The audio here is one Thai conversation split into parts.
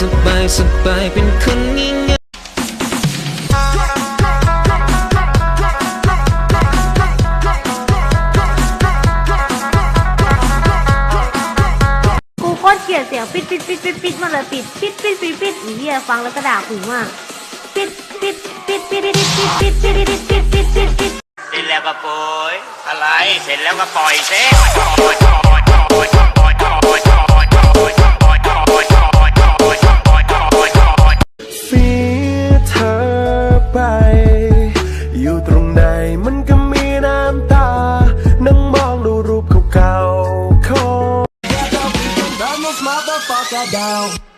สบายสบายเป็นคนง่ายกูโคตเกียดเสียงปิดปิดปิดปิดปิดมาเลยปิดปิดปิดปิดปิดอีเหี้ยฟังแล้วก็ด่ากูมากปิดปิดปิดปิดปิดปิดปิดปิดปิดปิดปิดปิดปิดเสร็จแล้วก็ปล่อยอะไรเสร็จแล้วก็ปล่อยเซ walk her down.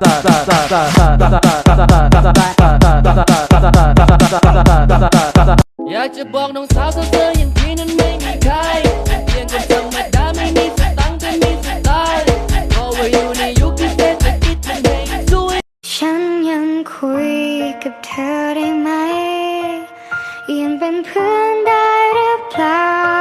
อยากจะบอกน้องสาวเธออย่างที่นั้นไม่มีใครเพียงคนธรรมดาไม่มีสตังค์แต่มีสไตล์เพรว่าอยู่ในยุคที่เศรษฐกิจมันเองซวยฉันยังคุยกับเธอได้ไหมยังเป็นเพื่อนได้หรือเปล่า